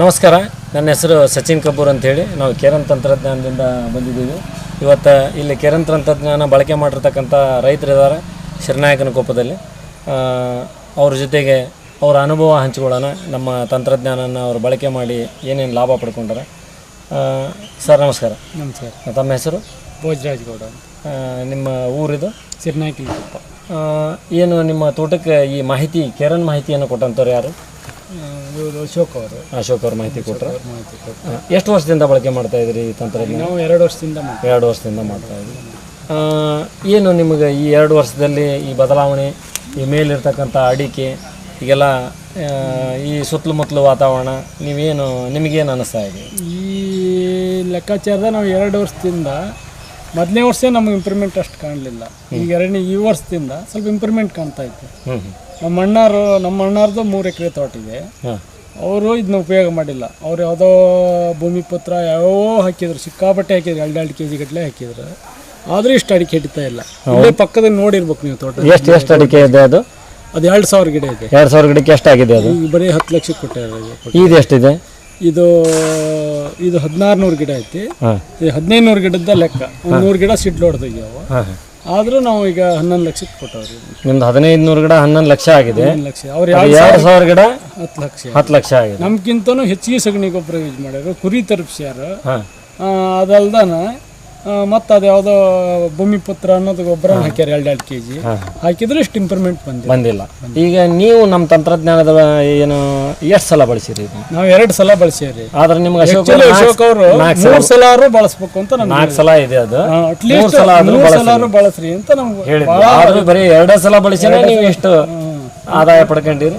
ನಮಸ್ಕಾರ. ನನ್ನ ಹೆಸರು ಸಚಿನ್ ಕಪೂರ್ ಅಂತೇಳಿ. ನಾವು ಕೇರನ್ ತಂತ್ರಜ್ಞಾನದಿಂದ ಬಂದಿದ್ದೀವಿ. ಇವತ್ತು ಇಲ್ಲಿ ಕೇರನ್ ತಂತ್ರಜ್ಞಾನ ಬಳಕೆ ಮಾಡಿರ್ತಕ್ಕಂಥ ರೈತರಿದ್ದಾರೆ ಶಿರನಾಯಕನ ಕೋಪದಲ್ಲಿ. ಅವ್ರ ಜೊತೆಗೆ ಅವರ ಅನುಭವ ಹಂಚ್ಕೊಳ್ಳೋಣ. ನಮ್ಮ ತಂತ್ರಜ್ಞಾನನ ಅವರು ಬಳಕೆ ಮಾಡಿ ಏನೇನು ಲಾಭ ಪಡ್ಕೊಂಡಾರೆ. ಸರ್ ನಮಸ್ಕಾರ. ನಮಸ್ಕಾರ. ತಮ್ಮ ಹೆಸರು? ಭೋಜರಾಜ್ ಗೌಡ ನಿಮ್ಮ ಊರಿದು? ಕೊಪ್ಪ ಏನು ನಿಮ್ಮ ತೋಟಕ್ಕೆ ಈ ಮಾಹಿತಿ ಕೆರನ್ ಮಾಹಿತಿಯನ್ನು ಕೊಟ್ಟಂಥವ್ರು ಯಾರು? ಇವರು ಅಶೋಕ್ ಅವರು. ಅಶೋಕ್ ಅವ್ರ ಮಾಹಿತಿ ಕೊಟ್ಟರು ಮಾಹಿತಿ ಎಷ್ಟು ವರ್ಷದಿಂದ ಬಳಕೆ ಮಾಡ್ತಾ ಇದ್ರಿ ಈ ತಂತ್ರಜ್ಞಾನ? ನಾವು ಎರಡು ವರ್ಷದಿಂದ ಮಾಡ್ತೀವಿ ಎರಡು ವರ್ಷದಿಂದ ಮಾಡ್ತಾ ಇದ್ವಿ ಆ, ಏನು ನಿಮಗೆ ಈ ಎರಡು ವರ್ಷದಲ್ಲಿ ಈ ಬದಲಾವಣೆ ಈ ಮೇಲಿರ್ತಕ್ಕಂಥ ಅಡಿಕೆ ಈಗೆಲ್ಲ ಆ, ಈ ಸುತ್ತಲುಮುತ್ತಲು ವಾತಾವರಣ ನೀವೇನು ನಿಮಗೇನು ಅನ್ನಿಸ್ತಾ ಇದೆ? ಈ ಲೆಕ್ಕಾಚಾರದ ನಾವು ಎರಡು ವರ್ಷದಿಂದ ಮೊದಲನೇ ವರ್ಷ ನಮಗೆ ಇಂಪ್ರೂವ್ಮೆಂಟ್ ಅಷ್ಟು ಕಾಣಲಿಲ್ಲ. ಈಗ ಎರಡನೇ ಈ ವರ್ಷದಿಂದ ಸ್ವಲ್ಪ ಇಂಪ್ರೂವ್ಮೆಂಟ್ ಕಾಣ್ತಾ ಇತ್ತು. ಹ್ಞೂ ನಮ್ಮ ಅಣ್ಣಾರು ನಮ್ಮ ಅಣ್ಣಾರ್ದು ಮೂರು ಎಕರೆ ತೋಟ ಇದೆ. ಅವರು ಇದನ್ನ ಉಪಯೋಗ ಮಾಡಿಲ್ಲ. ಅವ್ರು ಯಾವುದೋ ಭೂಮಿ ಪತ್ರ ಯಾವೋ ಹಾಕಿದ್ರು ಸಿಕ್ಕಾಪಟ್ಟೆ ಹಾಕಿದ್ರು ಎರಡು ಎರಡು ಕೆ ಜಿ ಗಟ್ಟಲೆ ಹಾಕಿದ್ರು. ಆದರೂ ಇಷ್ಟು ಅಡಿಕೆ ಹಿಡಿತಾ ಇಲ್ಲ. ಇಲ್ಲೇ ಪಕ್ಕದಲ್ಲಿ ನೋಡಿರ್ಬೇಕು ನೀವು ತೋಟ ಎಷ್ಟು ಎಷ್ಟು ಅಡಿಕೆ ಇದೆ ಅದು? ಅದು ಎರಡು ಸಾವಿರ ಗಿಡ ಇದೆ. ಎರಡು ಸಾವಿರ ಗಿಡಕ್ಕೆ ಎಷ್ಟಾಗಿದೆ ಅದು? ಈಗ ಬರೀ ಹತ್ತು ಲಕ್ಷಕ್ಕೆ ಕೊಟ್ಟಿದ್ದಾರೆ ಇದು ಎಷ್ಟಿದೆ? ಇದು ಇದು ಹದಿನಾರು ನೂರು ಗಿಡ ಐತಿ. ಹದಿನೈದು ನೂರು ಗಿಡದ ಲೆಕ್ಕ. ಒಂದು ನೂರು ಗಿಡ ಸಿಡ್ಲು ಹೊಡೆದೋಗ್ಯಾವ. ಹಾಂ. ಆದರೂ ನಾವು ಈಗ ಹನ್ನೊಂದು ಲಕ್ಷಕ್ಕೆ ಕೊಟ್ಟವ್ರಿ. ನಿಮ್ದು ಹದಿನೈದು ನೂರು ಗಿಡ ಹನ್ನೊಂದು ಲಕ್ಷ ಆಗಿದೆ. ಹನ್ನೊಂದು ಲಕ್ಷ. ಅವ್ರು ಅದು ಯಾವ ಎರಡು ಸಾವಿರ ಗಿಡ ಹತ್ತು ಲಕ್ಷ. ಹತ್ತು ಲಕ್ಷ ಆಗಿದೆ. ನಮ್ಗಿಂತನೂ ಹೆಚ್ಚಿಗೆ ಸಗಣಿ ಗೊಬ್ಬರ ಯೂಸ್ ಮಾಡ್ಯಾರ. ಕುರಿ ತರ್ಪಿಸ್ಯಾರ. ಅದಲ್ದನ ಮತ್ತು ಅದು ಯಾವುದೋ ಭೂಮಿ ಪುತ್ರ ಅನ್ನೋದು ಗೊಬ್ಬರ ಹಾಕ್ಯಾರ ಎರಡು ಎರಡು ಕೆ ಜಿ ಹಾಕಿದ್ರೆ ಇಷ್ಟು ಇಂಪ್ರೂವ್ಮೆಂಟ್ ಬಂದಿದೆ. ಬಂದಿಲ್ಲ. ಈಗ ನೀವು ನಮ್ಮ ತಂತ್ರಜ್ಞಾನದ ಏನು ಎಷ್ಟು ಸಲ ಬಳಸಿರಿ ನಾವು ಎರಡು ಸಲ ಬಳಸೇವ್ರಿ. ಆದ್ರೆ ನಿಮ್ಗೆ ಅಶೋಕ್ ಅಶೋಕ್ ಅವರು ಮೂರು ಸಲ ಬಳಸ್ಬೇಕು ಅಂತ ನಮ್ಗೆ ನಾಲ್ಕು ಸಲ ಇದೆ ಅದು. ಮೂರು ಅಟ್ಲೀಸ್ಟ್ ಸಲ ಮೂರು ಸಲಾರು ಬಳಸ್ರಿ ಅಂತ ನಮ್ಗೆ ಹೇಳಿದ್ರು. ಆದ್ರೂ ಬರೀ ಎರಡೇ ಸಲ ಬಳಸಿನೇ ನೀವು ಎಷ್ಟು ಆದಾಯ ಪಡ್ಕೊಂಡಿರಿ.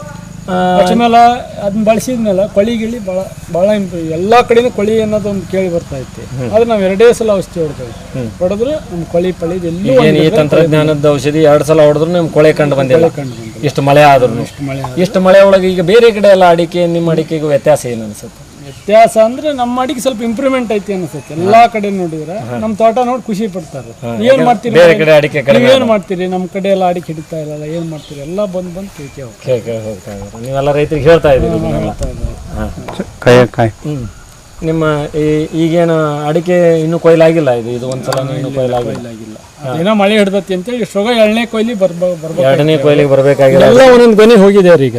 ಆಮೇಲೆ ಅದನ್ನ ಬಳಸಿದ್ಮೇಲೆ ಕೊಳಿ ಗಿಳಿ ಭಾಳ ಭಾಳ ಇಂಪ್ರೂವ್ ಎಲ್ಲ ಕಡೆನೂ ಕೊಳಿ ಅನ್ನೋದು ಒಂದು ಕೇಳಿ ಬರ್ತಾ ಇತ್ತು. ಆದ್ರೆ ನಾವು ಎರಡೇ ಸಲ ಔಷಧಿ ಹೊಡ್ತೇವೆ ಹೊಡೆದ್ರೆ ನಮ್ಮ ಕೊಳಿ ಪಳಿ ಎಲ್ಲೂ ಏನು ಈ ತಂತ್ರಜ್ಞಾನದ ಔಷಧಿ ಎರಡು ಸಲ ಹೊಡೆದ್ರು ನಿಮ್ ಕೊಳೆ ಕಂಡು ಬಂದಿಲ್ಲ. ಇಷ್ಟು ಮಳೆ ಆದ್ರೂ. ಇಷ್ಟು ಮಳೆ ಇಷ್ಟು ಮಳೆ ಒಳಗೆ ಈಗ ಬೇರೆ ಕಡೆ ಎಲ್ಲ ಅಡಿಕೆ ನಿಮ್ಮ ಅಡಿಕೆಗೂ ವ್ಯತ್ಯಾಸ ಏನು ಅನ್ಸುತ್ತೆ ವ್ಯತ್ಯಾಸ ಅಂದ್ರೆ ನಮ್ಮ ಅಡಿಗೆ ಸ್ವಲ್ಪ ಇಂಪ್ರೂವ್ಮೆಂಟ್ ಐತಿ ಅನ್ಸುತ್ತೆ. ಎಲ್ಲಾ ಕಡೆ ನೋಡಿದ್ರೆ ನಮ್ಮ ತೋಟ ನೋಡಿ ಖುಷಿ ಪಡ್ತಾರೆ. ಏನ್ ಮಾಡ್ತೀರಿ? ಬೇರೆ ಕಡೆ ಅಡಿಕೆ ಕಡೆ ನೀವೇನ್ ಮಾಡ್ತೀರಿ? ನಮ್ಮ ಕಡೆ ಎಲ್ಲ ಅಡಿಕೆ ಹಿಡಿತಾ ಇಲ್ಲ ಏನ್ ಮಾಡ್ತೀರಿ? ಎಲ್ಲ ಬಂದ್ ಬಂದ್ ಕೇಳ್ಕೆ ಕೇಳ್ ಕೇಳ್ ಹೋಗ್ತಾ ಇದ್ದಾರೆ. ನೀವೆಲ್ಲ ರೈತರಿಗೆ ಹೇಳ್ತಾ ಇದ್ದೀರಿ ಇದನ್ನೆಲ್ಲ. ಹಾಂ. ಕಾಯ ಕಾಯ. ಹ್ಞೂ ನಿಮ್ಮ ಈ ಈಗೇನು ಅಡಿಕೆ ಇನ್ನೂ ಕೊಯ್ಲಾಗಿಲ್ಲ ಇದು? ಇದು ಒಂದ್ಸಲ ಇನ್ನೂ ಕೊಯ್ಲಾಗಿಲ್ಲ. ಆಗಿಲ್ಲ ಅದೇನೋ ಮಳೆ ಹಿಡ್ದತಿ ಅಂತೇಳಿ ಇಷ್ಟೊಗ ಎಳ್ನೇ ಕೊಯ್ಲಿ ಬರ್ಬ ಬರ್ಬೇಕು. ಎರಡನೇ ಕೊಯ್ಲಿಗೆ ಬರ್ಬೇಕಾಗಿಲ್ಲ ಎಲ್ಲ ಒಂದೊಂದು ಗೊನೆ ಹೋಗಿದೆ ರೀ ಈಗ.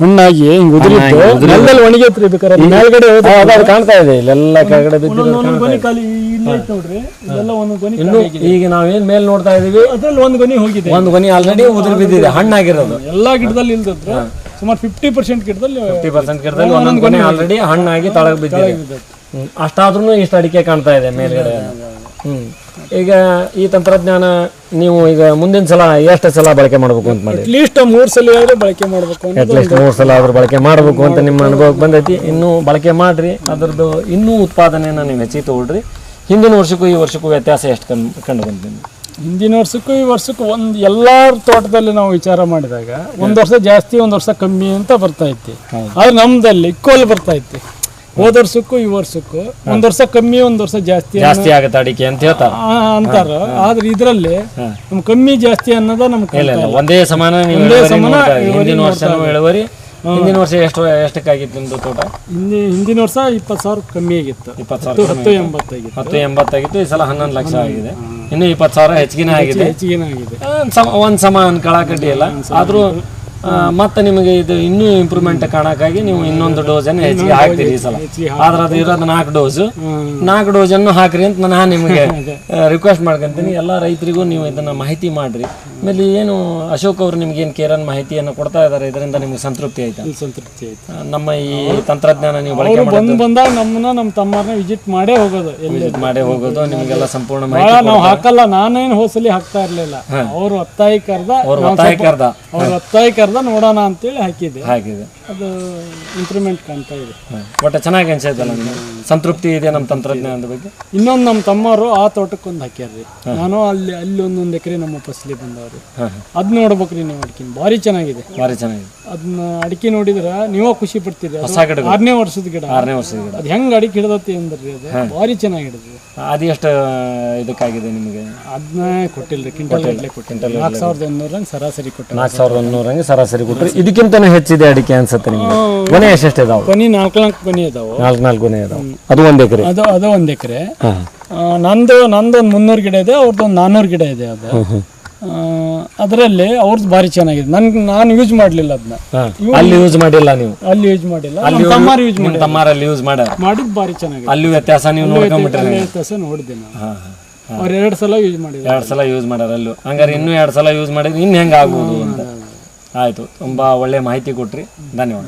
ಹಣ್ಣಾಗಿ ಹಿಂಗ್ ಉದುರಿದ್ದು ನೆಲದಲ್ಲಿ ಒಣಗೈತ್ರಿ ಬೇಕಾದ್ರೆ ಮೇಲ್ಗಡೆ ಅದು ಕಾಣ್ತಾ ಇದೆ. ಇಲ್ಲೆಲ್ಲ ಕೆಳಗಡೆ ಇನ್ನು ಈಗ ನಾವೇನ್ ಮೇಲ್ ನೋಡ್ತಾ ಇದೀವಿ? ಅದ್ರಲ್ಲಿ ಒಂದ್ ಗೊನೆ ಹೋಗಿದೆ. ಒಂದ್ ಗೊನಿ ಆಲ್ರೆಡಿ ಉದುರಿ ಬಿದ್ದಿದೆ ಹಣ್ಣಾಗಿರೋದು. ಎಲ್ಲಾ ಗಿಡದಲ್ಲಿ ಇಲ್ದಿದ್ರೆ ಸುಮಾರು ಫಿಫ್ಟಿ ಪರ್ಸೆಂಟ್ ಗಿಡದಲ್ಲಿ ಫಿಫ್ಟಿ ಪರ್ಸೆಂಟ್ ಗಿಡದಲ್ಲಿ ಒಂದೊಂದು ಗೊನೆ ಆಲ್ರೆಡಿ ಹಣ್ಣಾಗಿ ತಳಗ್ ಬಿದ್ದಿದೆ. ಹ್ಮ್. ಅಷ್ಟಾದ್ರೂ ಇಷ್ಟು ಅಡಿಕೆ ಕಾಣ್ತಾ ಇದೆ ಮೇಲ್ಗಡೆ. ಹ್ಮ್ ಈಗ ಈ ತಂತ್ರಜ್ಞಾನ ನೀವು ಈಗ ಮುಂದಿನ ಸಲ ಎಷ್ಟು ಸಲ ಬಳಕೆ ಮಾಡಬೇಕು ಅಂತ ಮಾಡಿ? ಅಟ್ಲೀಸ್ಟ್ ಮೂರ್ ಸಲ ಆದ್ರೆ ಬಳಕೆ ಮಾಡಬೇಕು ಅಟ್ಲೀಸ್ಟ್ ಮೂರು ಸಲ ಆದ್ರೂ ಬಳಕೆ ಮಾಡಬೇಕು ಅಂತ ನಿಮ್ಮ ಅನುಭವಕ್ಕೆ ಬಂದೈತಿ. ಇನ್ನೂ ಬಳಕೆ ಮಾಡ್ರಿ. ಅದ್ರದ್ದು ಇನ್ನೂ ಉತ್ಪಾದನೆಯನ್ನ ನೀವು ಹೆಚ್ಚಿಗೆ ತಗೊಳ್ರಿ. ಹಿಂದಿನ ವರ್ಷಕ್ಕೂ ಈ ವರ್ಷಕ್ಕೂ ವ್ಯತ್ಯಾಸ ಎಷ್ಟು ಕಂಡು ಕಂಡು ಬಂತು ನಿಮ್ಗೆ? ಹಿಂದಿನ ವರ್ಷಕ್ಕೂ ಈ ವರ್ಷಕ್ಕೂ ಒಂದು ಎಲ್ಲಾರ ತೋಟದಲ್ಲಿ ನಾವು ವಿಚಾರ ಮಾಡಿದಾಗ ಒಂದು ವರ್ಷ ಜಾಸ್ತಿ ಒಂದು ವರ್ಷ ಕಮ್ಮಿ ಅಂತ ಬರ್ತಾ ಐತಿ ಆದ್ರೆ ನಮ್ದಲ್ಲಿ ಇಕ್ವಲ್ ಬರ್ತಾ ಐತಿ ಹೋದ ವರ್ಷಕ್ಕೂ ಈ ವರ್ಷಕ್ಕೂ ಒಂದ್ ವರ್ಷ ಕಮ್ಮಿ ಒಂದ್ ವರ್ಷ ಜಾಸ್ತಿ ಜಾಸ್ತಿ ಆಗುತ್ತೆ ಅಡಿಕೆ ಅಂತ ಹೇಳ್ತಾರೆ. ಅಂತಾರ. ಆದ್ರೆ ಇದ್ರಲ್ಲಿ ನಮ್ ಕಮ್ಮಿ ಜಾಸ್ತಿ ಅನ್ನೋದ ನಮ್ ಒಂದೇ ಸಮಾನ ಹಿಂದಿನ ವರ್ಷನೂ ಇಳುವರಿ ಹಿಂದಿನ ವರ್ಷ ಎಷ್ಟು ಎಷ್ಟಕ್ಕಾಗಿತ್ತು ನಿಮ್ದು ತೋಟ? ಹಿಂದಿ ಹಿಂದಿನ ವರ್ಷ ಇಪ್ಪತ್ತು ಸಾವಿರ ಕಮ್ಮಿ ಆಗಿತ್ತು. ಇಪ್ಪತ್ತು ಸಾವಿರ ಹತ್ತು ಎಂಬತ್ತಾಗಿತ್ತು ಹತ್ತು ಎಂಬತ್ತಾಗಿತ್ತು ಈ ಸಲ ಹನ್ನೊಂದು ಲಕ್ಷ ಆಗಿದೆ. ಇನ್ನು ಇಪ್ಪತ್ತು ಸಾವಿರ ಹೆಚ್ಚಿಗೆನೇ ಆಗಿದೆ. ಒಂದ್ ಸಮ ಒಂದು ಸಮ ಆದ್ರೂ ಇಲ್ಲ ಆದರೂ ಮತ್ತೆ ನಿಮಗೆ ಇದು ಇನ್ನೂ ಇಂಪ್ರೂವ್ಮೆಂಟ್ ಕಾಣಕ್ಕಾಗಿ ನೀವು ಇನ್ನೊಂದು ಡೋಸನ್ನು ಹೆಚ್ಚಿಗೆ ಹಾಕ್ತೀರಿ ಈ ಸಲ. ಆದ್ರೆ ಅದು ಇರೋದು ನಾಲ್ಕು ಡೋಸು ನಾಲ್ಕು ಡೋಸನ್ನು ಹಾಕ್ರಿ ಅಂತ ನಾನು ನಿಮಗೆ ರಿಕ್ವೆಸ್ಟ್ ಮಾಡ್ಕೊಂತೀನಿ. ಎಲ್ಲ ರೈತರಿಗೂ ನೀವು ಇದನ್ನ ಮಾಹಿತಿ ಮಾಡ್ರಿ. ಆಮೇಲೆ ಏನು ಅಶೋಕ್ ಅವರು ನಿಮ್ಗೆ ಏನು ಕೇರನ್ ಮಾಹಿತಿಯನ್ನು ಕೊಡ್ತಾ ಇದ್ದಾರೆ ಇದರಿಂದ ನಿಮ್ಗೆ ಸಂತೃಪ್ತಿ ಆಯ್ತಾ? ಸಂತೃಪ್ತಿ ಆಯ್ತು. ನಮ್ಮ ಈ ತಂತ್ರಜ್ಞಾನ ನೀವು ಬಳಕೆ ಬಂದು ಬಂದ್ ಬಂದಾಗ ನಮ್ಮನ್ನ ನಮ್ಮ ತಮ್ಮರನ್ನ ವಿಸಿಟ್ ಮಾಡೇ ಹೋಗೋದು ವಿಜಿಟ್ ಮಾಡಿ ಮಾಡೇ ಹೋಗೋದು ನಿಮಗೆಲ್ಲ ಸಂಪೂರ್ಣ ಮಾಹಿತಿ ನಾವು ಹಾಕಲ್ಲ ನಾನೇನು ಹೋಸಲಿ ಹಾಕ್ತಾ ಇರಲಿಲ್ಲ. ಅವರು ಒತ್ತಾಯಿ ಕರ್ದ ಅವ್ರು ಒತ್ತಾಯಿ ಕರ್ದ. ಅವ್ರು ಒತ್ತಾಯಿ ಕರ್ದ ನೋಡೋಣ ಅಂತೇಳಿ ಹಾಕಿದೆ ಹಾಕಿದೆ ಅದು ಇಂಪ್ರೂವ್ಮೆಂಟ್ ಕಾಣ್ತಾ ಇದೆ. ಒಟ್ಟು ಚೆನ್ನಾಗಿ ಅನ್ಸೈತಲ್ಲ ನಿಮಗೆ? ಸಂತೃಪ್ತಿ ಇದೆ ನಮ್ಮ ತಂತ್ರಜ್ಞಾನದ ಬಗ್ಗೆ? ಇನ್ನೊಂದು ನಮ್ಮ ತಮ್ಮರು ಆ ತೋಟಕ್ಕೊಂದು ಹಾಕ್ಯಾರ್ರಿ. ನಾನು ಅಲ್ಲಿ ಅಲ್ಲಿ ಒಂದೊಂದು ಎಕರೆ ನಮ್ಮ ಫಸಲಿ ಬಂದವ್ರಿ. ಹಾಂ ಅದ್ ನೋಡ್ಬೇಕ್ರಿ ನೀವು ಅಡಿಕೆ. ಭಾರಿ ಚೆನ್ನಾಗಿದೆ. ಭಾರಿ ಚೆನ್ನಾಗಿದೆ. ಅದನ್ನ ಅಡಿಕೆ ನೋಡಿದ್ರ ನೀವೇ ಖುಷಿ ಪಡ್ತೀರಿ. ಅದು ಹೊಸ ಗಿಡ ಆರನೇ ವರ್ಷದ ಗಿಡ. ಆರನೇ ವರ್ಷದ ಗಿಡ. ಅದು ಹೆಂಗ್ ಅಡಿಕೆ ಹಿಡ್ದತಿ ಅಂದ್ರಿ ಅದು? ಭಾರಿ ಚೆನ್ನಾಗಿ ಹಿಡಿದ್ರಿ ಅದು ಎಷ್ಟು ಇದಕ್ಕಾಗಿದೆ ನಿಮಗೆ? ಅದನ್ನ ಕೊಟ್ಟಿಲ್ರಿ ಕ್ವಿಂಟಲ್ ಗಟ್ಟಲೆ ಕೊಟ್ಟಿಲ್ಲ ನಾಲ್ಕು ಸಾವಿರದ ಒಂದೂರ ಸರಾಸರಿ ಕೊಟ್ಟ ನಾಲ್ಕು ಸಾವಿರದ ಒಂದೂರಂಗೆ ಸರಾಸರಿ ಕೊಟ್ಟರೆ ಇದಕ್ಕಿಂತನೂ ಹೆಚ್ಚಿದೆ ಅಡಿಕೆ ಅನ್ಸುತ್ತೆ ನಿಮಗೆ. ಮನೆ ಎಷ್ಟೆಷ್ಟು ಇದಾವೆ? ಕೊನಿ ನಾಲ್ಕು ನಾಲ್ಕು ಕೊನಿ ಇದಾವೆ. ನಾಲ್ಕು ನಾಲ್ಕು ಕೊನೆ ಇದಾವೆ. ಅದು ಒಂದು ಎಕರೆ? ಅದು ಅದು ಒಂದ್ ಎಕರೆ. ನಂದು ನಂದು ಒಂದು ಮುನ್ನೂರು ಗಿಡ ಇದೆ ಅವ್ರದ್ದು ಒಂದು ನಾನ್ನೂರು ಗಿಡ ಇದೆ ಅದು. ಅದರಲ್ಲಿ ಅವ್ರದ್ದು ಭಾರಿ ಚೆನ್ನಾಗಿದೆ. ನನ್ಗೆ ನಾನು ಯೂಸ್ ಮಾಡಲಿಲ್ಲ ಅದನ್ನ ಅಲ್ಲಿ ಯೂಸ್ ಮಾಡಿಲ್ಲ ನೀವು? ಅಲ್ಲಿ ಯೂಸ್ ಮಾಡಿಲ್ಲ. ಅಲ್ಲಿ ತಮ್ಮಾರು ಯೂಸ್ ನಿಮ್ಮ ತಮ್ಮಾರಲ್ಲಿ ಯೂಸ್ ಮಾಡ ಮಾಡಿದ್ ಭಾರಿ ಚೆನ್ನಾಗಿದೆ. ಅಲ್ಲಿ ವ್ಯತ್ಯಾಸ ನೀವು ವ್ಯತ್ಯಾಸ ನೋಡಿದೆ ನಾನು. ಅವ್ರು ಎರಡು ಸಲ ಯೂಸ್ ಮಾಡಿದ್ರು. ಎರಡು ಸಲ ಯೂಸ್ ಮಾಡ್ಯಾರ ಅಲ್ಲೂ. ಹಂಗಾರೆ ಇನ್ನೂ ಎರಡು ಸಲ ಯೂಸ್ ಮಾಡಿದ್ರೆ ಇನ್ನು ಹೆಂಗೆ ಆಗ್ಬೋದು ಅಂತ. ಆಯಿತು. ತುಂಬ ಒಳ್ಳೆ ಮಾಹಿತಿ ಕೊಟ್ರಿ. ಧನ್ಯವಾದ.